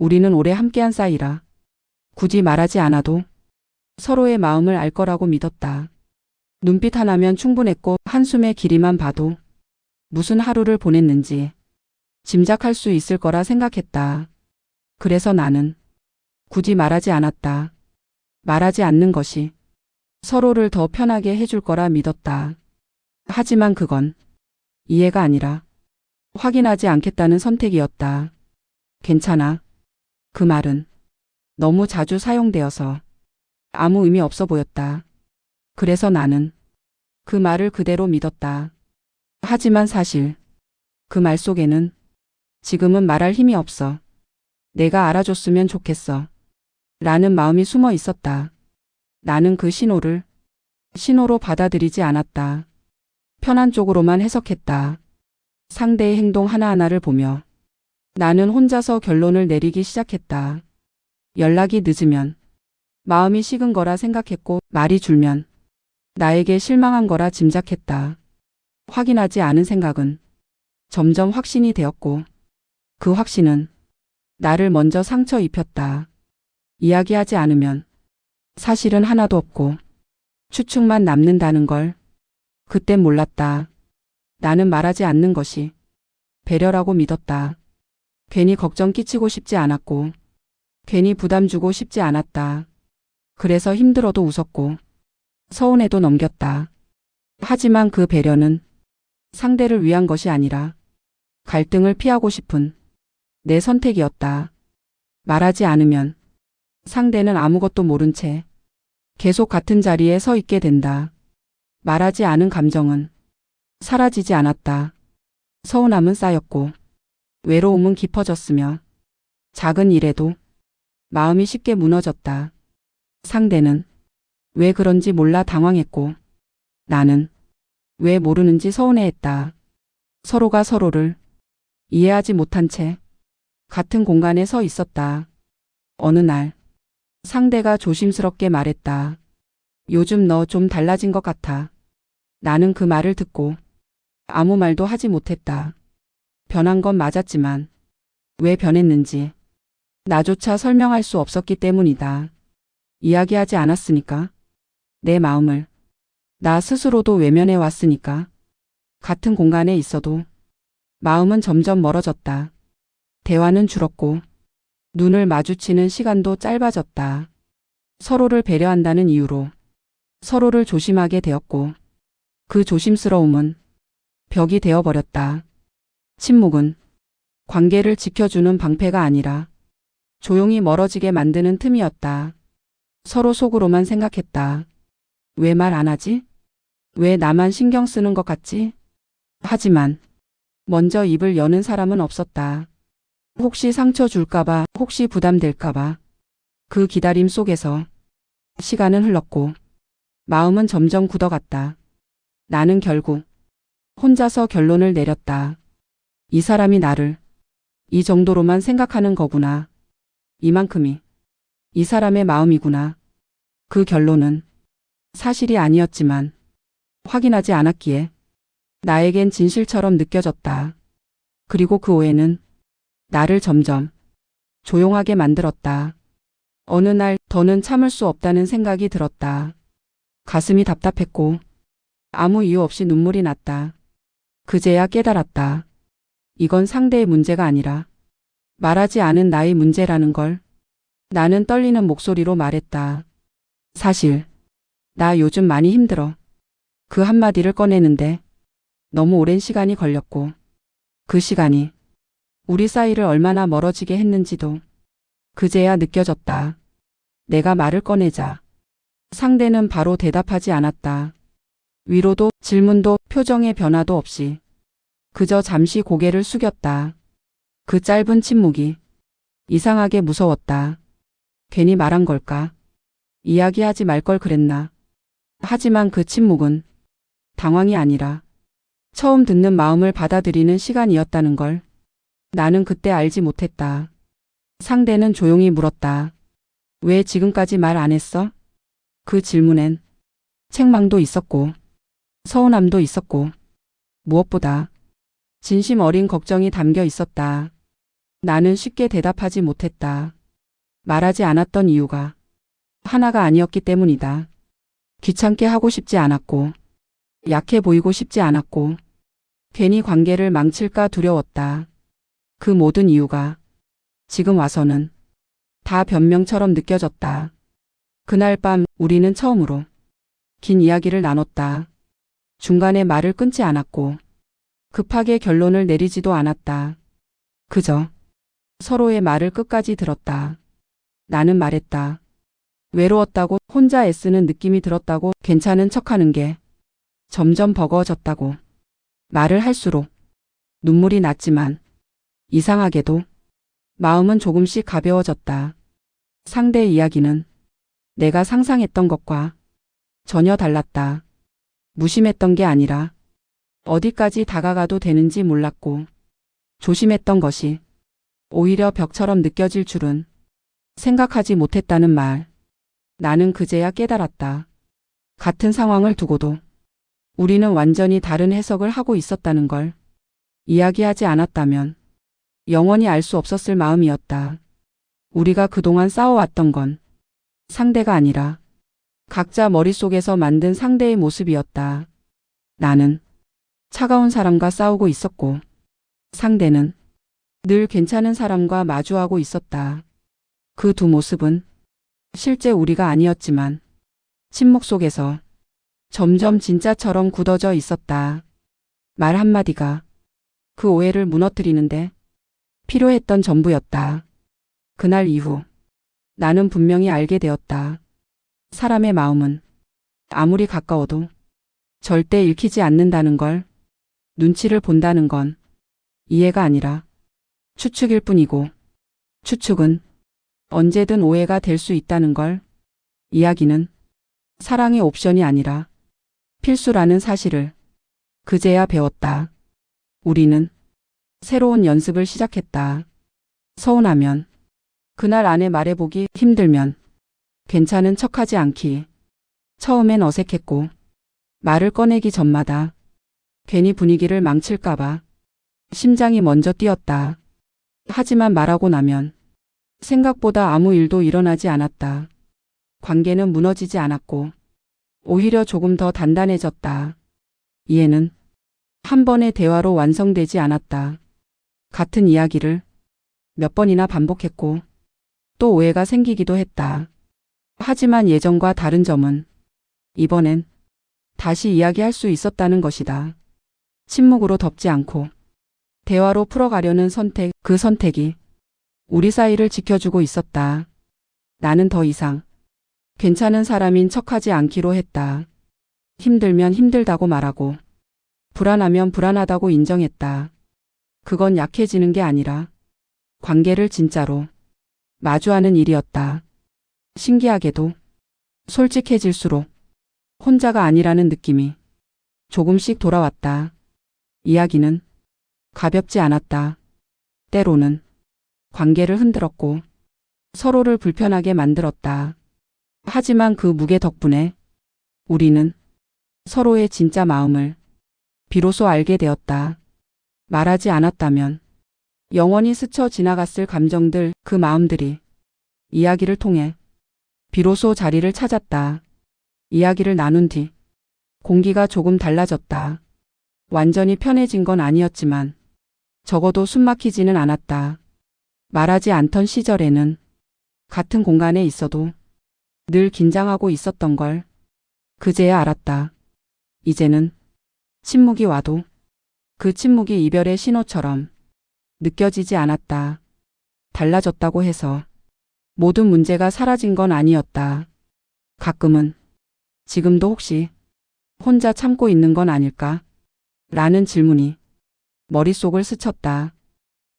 우리는 오래 함께한 사이라. 굳이 말하지 않아도 서로의 마음을 알 거라고 믿었다. 눈빛 하나면 충분했고 한숨의 길이만 봐도 무슨 하루를 보냈는지 짐작할 수 있을 거라 생각했다. 그래서 나는 굳이 말하지 않았다. 말하지 않는 것이 서로를 더 편하게 해줄 거라 믿었다. 하지만 그건 이해가 아니라 확인하지 않겠다는 선택이었다. 괜찮아. 그 말은 너무 자주 사용되어서 아무 의미 없어 보였다. 그래서 나는 그 말을 그대로 믿었다. 하지만 사실 그 말 속에는 지금은 말할 힘이 없어. 내가 알아줬으면 좋겠어. 라는 마음이 숨어 있었다. 나는 그 신호를 신호로 받아들이지 않았다. 편한 쪽으로만 해석했다. 상대의 행동 하나하나를 보며 나는 혼자서 결론을 내리기 시작했다. 연락이 늦으면 마음이 식은 거라 생각했고 말이 줄면 나에게 실망한 거라 짐작했다. 확인하지 않은 생각은 점점 확신이 되었고 그 확신은 나를 먼저 상처 입혔다. 이야기하지 않으면 사실은 하나도 없고 추측만 남는다는 걸 그땐 몰랐다. 나는 말하지 않는 것이 배려라고 믿었다. 괜히 걱정 끼치고 싶지 않았고 괜히 부담 주고 싶지 않았다. 그래서 힘들어도 웃었고 서운해도 넘겼다. 하지만 그 배려는 상대를 위한 것이 아니라 갈등을 피하고 싶은 내 선택이었다. 말하지 않으면 상대는 아무것도 모른 채 계속 같은 자리에 서 있게 된다. 말하지 않은 감정은 사라지지 않았다. 서운함은 쌓였고 외로움은 깊어졌으며 작은 일에도 마음이 쉽게 무너졌다. 상대는 왜 그런지 몰라 당황했고 나는 왜 모르는지 서운해했다. 서로가 서로를 이해하지 못한 채 같은 공간에 서 있었다. 어느 날 상대가 조심스럽게 말했다. 요즘 너 좀 달라진 것 같아. 나는 그 말을 듣고 아무 말도 하지 못했다. 변한 건 맞았지만 왜 변했는지 나조차 설명할 수 없었기 때문이다. 이야기하지 않았으니까. 내 마음을 나 스스로도 외면해 왔으니까. 같은 공간에 있어도 마음은 점점 멀어졌다. 대화는 줄었고 눈을 마주치는 시간도 짧아졌다. 서로를 배려한다는 이유로 서로를 조심하게 되었고 그 조심스러움은 벽이 되어버렸다. 침묵은 관계를 지켜주는 방패가 아니라 조용히 멀어지게 만드는 틈이었다. 서로 속으로만 생각했다. 왜 말 안 하지? 왜 나만 신경 쓰는 것 같지? 하지만 먼저 입을 여는 사람은 없었다. 혹시 상처 줄까봐, 혹시 부담될까봐. 그 기다림 속에서 시간은 흘렀고 마음은 점점 굳어갔다. 나는 결국 혼자서 결론을 내렸다. 이 사람이 나를 이 정도로만 생각하는 거구나. 이만큼이 이 사람의 마음이구나. 그 결론은 사실이 아니었지만 확인하지 않았기에 나에겐 진실처럼 느껴졌다. 그리고 그 오해는 나를 점점 조용하게 만들었다. 어느 날 더는 참을 수 없다는 생각이 들었다. 가슴이 답답했고 아무 이유 없이 눈물이 났다. 그제야 깨달았다. 이건 상대의 문제가 아니라 말하지 않은 나의 문제라는 걸 나는 떨리는 목소리로 말했다. 사실 나 요즘 많이 힘들어. 그 한마디를 꺼내는데 너무 오랜 시간이 걸렸고 그 시간이 우리 사이를 얼마나 멀어지게 했는지도 그제야 느껴졌다. 내가 말을 꺼내자. 상대는 바로 대답하지 않았다. 위로도 질문도 표정의 변화도 없이 그저 잠시 고개를 숙였다. 그 짧은 침묵이 이상하게 무서웠다. 괜히 말한 걸까? 이야기하지 말 걸 그랬나? 하지만 그 침묵은 당황이 아니라 처음 듣는 마음을 받아들이는 시간이었다는 걸 나는 그때 알지 못했다. 상대는 조용히 물었다. 왜 지금까지 말 안 했어? 그 질문엔 책망도 있었고 서운함도 있었고 무엇보다 진심 어린 걱정이 담겨 있었다. 나는 쉽게 대답하지 못했다. 말하지 않았던 이유가 하나가 아니었기 때문이다. 귀찮게 하고 싶지 않았고, 약해 보이고 싶지 않았고, 괜히 관계를 망칠까 두려웠다. 그 모든 이유가 지금 와서는 다 변명처럼 느껴졌다. 그날 밤 우리는 처음으로 긴 이야기를 나눴다. 중간에 말을 끊지 않았고 급하게 결론을 내리지도 않았다. 그저 서로의 말을 끝까지 들었다. 나는 말했다. 외로웠다고 혼자 애쓰는 느낌이 들었다고 괜찮은 척하는 게 점점 버거워졌다고 말을 할수록 눈물이 났지만 이상하게도 마음은 조금씩 가벼워졌다. 상대의 이야기는 내가 상상했던 것과 전혀 달랐다. 무심했던 게 아니라 어디까지 다가가도 되는지 몰랐고 조심했던 것이 오히려 벽처럼 느껴질 줄은 생각하지 못했다는 말. 나는 그제야 깨달았다. 같은 상황을 두고도 우리는 완전히 다른 해석을 하고 있었다는 걸 이야기하지 않았다면 영원히 알 수 없었을 마음이었다. 우리가 그동안 싸워왔던 건 상대가 아니라 각자 머릿속에서 만든 상대의 모습이었다. 나는 차가운 사람과 싸우고 있었고 상대는 늘 괜찮은 사람과 마주하고 있었다. 그 두 모습은 실제 우리가 아니었지만 침묵 속에서 점점 진짜처럼 굳어져 있었다. 말 한마디가 그 오해를 무너뜨리는데 필요했던 전부였다. 그날 이후 나는 분명히 알게 되었다. 사람의 마음은 아무리 가까워도 절대 읽히지 않는다는 걸 눈치를 본다는 건 이해가 아니라 추측일 뿐이고 추측은 언제든 오해가 될 수 있다는 걸 이야기는 사랑의 옵션이 아니라 필수라는 사실을 그제야 배웠다. 우리는 새로운 연습을 시작했다. 서운하면 그날 안에 말해보기 힘들면 괜찮은 척하지 않기. 처음엔 어색했고 말을 꺼내기 전마다 괜히 분위기를 망칠까봐 심장이 먼저 뛰었다. 하지만 말하고 나면 생각보다 아무 일도 일어나지 않았다. 관계는 무너지지 않았고 오히려 조금 더 단단해졌다. 이해는 한 번의 대화로 완성되지 않았다. 같은 이야기를 몇 번이나 반복했고 또 오해가 생기기도 했다. 하지만 예전과 다른 점은 이번엔 다시 이야기할 수 있었다는 것이다. 침묵으로 덮지 않고 대화로 풀어가려는 선택, 그 선택이 우리 사이를 지켜주고 있었다. 나는 더 이상 괜찮은 사람인 척하지 않기로 했다. 힘들면 힘들다고 말하고 불안하면 불안하다고 인정했다. 그건 약해지는 게 아니라 관계를 진짜로 마주하는 일이었다. 신기하게도 솔직해질수록 혼자가 아니라는 느낌이 조금씩 돌아왔다. 이야기는 가볍지 않았다. 때로는 관계를 흔들었고 서로를 불편하게 만들었다. 하지만 그 무게 덕분에 우리는 서로의 진짜 마음을 비로소 알게 되었다. 말하지 않았다면 영원히 스쳐 지나갔을 감정들, 그 마음들이 이야기를 통해 비로소 자리를 찾았다. 이야기를 나눈 뒤 공기가 조금 달라졌다. 완전히 편해진 건 아니었지만 적어도 숨 막히지는 않았다. 말하지 않던 시절에는 같은 공간에 있어도 늘 긴장하고 있었던 걸 그제야 알았다. 이제는 침묵이 와도 그 침묵이 이별의 신호처럼 느껴지지 않았다. 달라졌다고 해서 모든 문제가 사라진 건 아니었다. 가끔은 지금도 혹시 혼자 참고 있는 건 아닐까? 라는 질문이 머릿속을 스쳤다.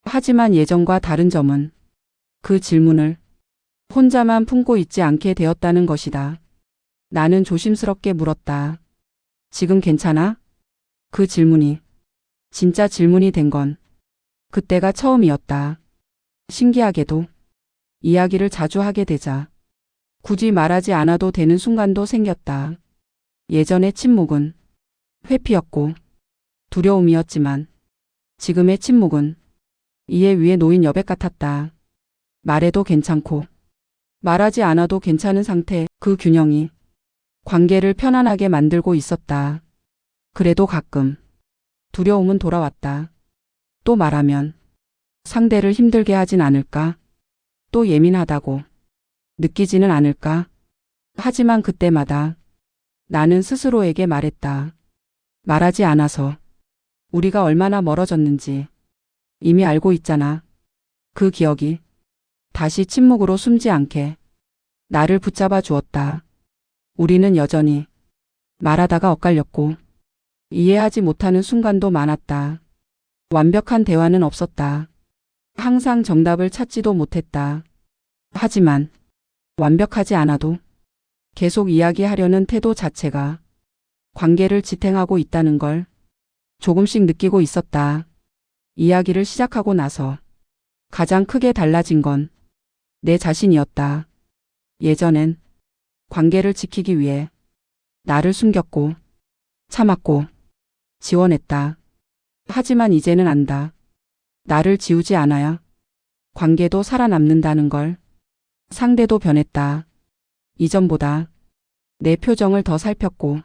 하지만 예전과 다른 점은 그 질문을 혼자만 품고 있지 않게 되었다는 것이다. 나는 조심스럽게 물었다. 지금 괜찮아? 그 질문이 진짜 질문이 된 건 그때가 처음이었다. 신기하게도 이야기를 자주 하게 되자 굳이 말하지 않아도 되는 순간도 생겼다. 예전의 침묵은 회피였고 두려움이었지만 지금의 침묵은 이에 위에 놓인 여백 같았다. 말해도 괜찮고 말하지 않아도 괜찮은 상태 그 균형이 관계를 편안하게 만들고 있었다. 그래도 가끔 두려움은 돌아왔다. 또 말하면 상대를 힘들게 하진 않을까? 또 예민하다고 느끼지는 않을까? 하지만 그때마다 나는 스스로에게 말했다. 말하지 않아서 우리가 얼마나 멀어졌는지 이미 알고 있잖아. 그 기억이 다시 침묵으로 숨지 않게 나를 붙잡아 주었다. 우리는 여전히 말하다가 엇갈렸고 이해하지 못하는 순간도 많았다. 완벽한 대화는 없었다. 항상 정답을 찾지도 못했다. 하지만 완벽하지 않아도 계속 이야기하려는 태도 자체가 관계를 지탱하고 있다는 걸 조금씩 느끼고 있었다. 이야기를 시작하고 나서 가장 크게 달라진 건 내 자신이었다. 예전엔 관계를 지키기 위해 나를 숨겼고 참았고 지원했다. 하지만 이제는 안다. 나를 지우지 않아야 관계도 살아남는다는 걸 상대도 변했다. 이전보다 내 표정을 더 살폈고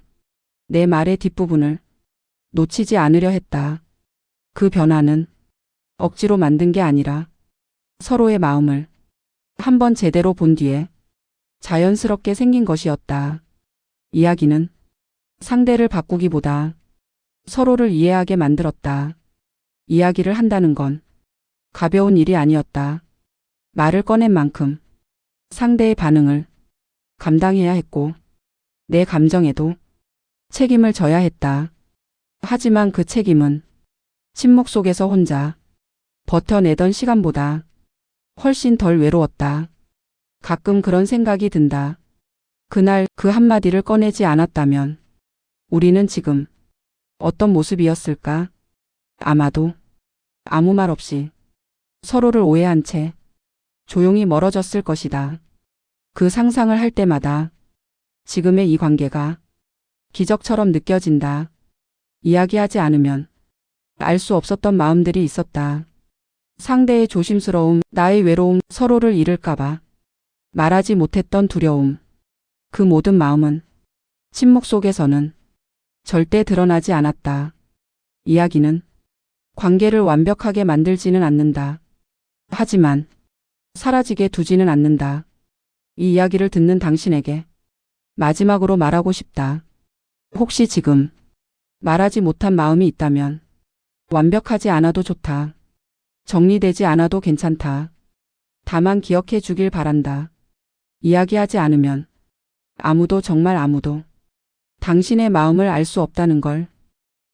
내 말의 뒷부분을 놓치지 않으려 했다. 그 변화는 억지로 만든 게 아니라 서로의 마음을 한번 제대로 본 뒤에 자연스럽게 생긴 것이었다. 이야기는 상대를 바꾸기보다 서로를 이해하게 만들었다. 이야기를 한다는 건 가벼운 일이 아니었다. 말을 꺼낸 만큼 상대의 반응을 감당해야 했고 내 감정에도 책임을 져야 했다. 하지만 그 책임은 침묵 속에서 혼자 버텨내던 시간보다 훨씬 덜 외로웠다. 가끔 그런 생각이 든다. 그날 그 한마디를 꺼내지 않았다면 우리는 지금 어떤 모습이었을까? 아마도 아무 말 없이 서로를 오해한 채 조용히 멀어졌을 것이다. 그 상상을 할 때마다 지금의 이 관계가 기적처럼 느껴진다. 이야기하지 않으면 알 수 없었던 마음들이 있었다. 상대의 조심스러움, 나의 외로움, 서로를 잃을까봐 말하지 못했던 두려움. 그 모든 마음은 침묵 속에서는 절대 드러나지 않았다. 이야기는 관계를 완벽하게 만들지는 않는다. 하지만 사라지게 두지는 않는다. 이 이야기를 듣는 당신에게 마지막으로 말하고 싶다. 혹시 지금 말하지 못한 마음이 있다면 완벽하지 않아도 좋다. 정리되지 않아도 괜찮다. 다만 기억해 주길 바란다. 이야기하지 않으면 아무도 정말 아무도 당신의 마음을 알 수 없다는 걸